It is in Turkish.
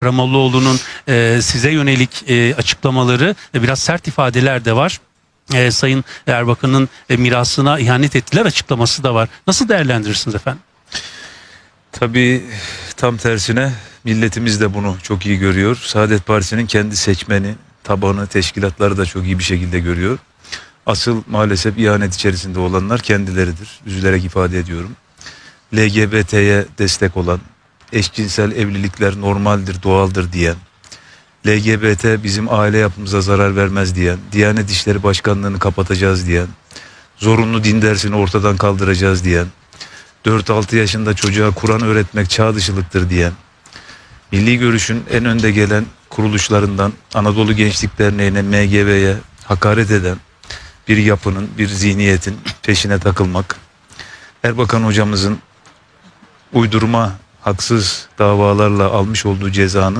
Karamollaoğlu'nun e, size yönelik e, açıklamaları e, biraz sert ifadeler de var. E, Sayın Erbakan'ın e, mirasına ihanet ettiler açıklaması da var. Nasıl değerlendirirsiniz efendim? Tabii tam tersine milletimiz de bunu çok iyi görüyor. Saadet Partisi'nin kendi seçmeni, tabanı, teşkilatları da çok iyi bir şekilde görüyor. Asıl maalesef ihanet içerisinde olanlar kendileridir. Üzülerek ifade ediyorum. LGBT'ye destek olan, eşcinsel evlilikler normaldir, doğaldır diyen, LGBT bizim aile yapımıza zarar vermez diyen, Diyanet İşleri Başkanlığı'nı kapatacağız diyen, zorunlu din dersini ortadan kaldıracağız diyen, 4-6 yaşında çocuğa Kur'an öğretmek çağ dışılıktır diyen, milli görüşün en önde gelen kuruluşlarından Anadolu Gençlik Derneği'ne, MGV'ye hakaret eden bir yapının, bir zihniyetin peşine takılmak, Erbakan hocamızın uydurma, haksız davalarla almış olduğu cezanın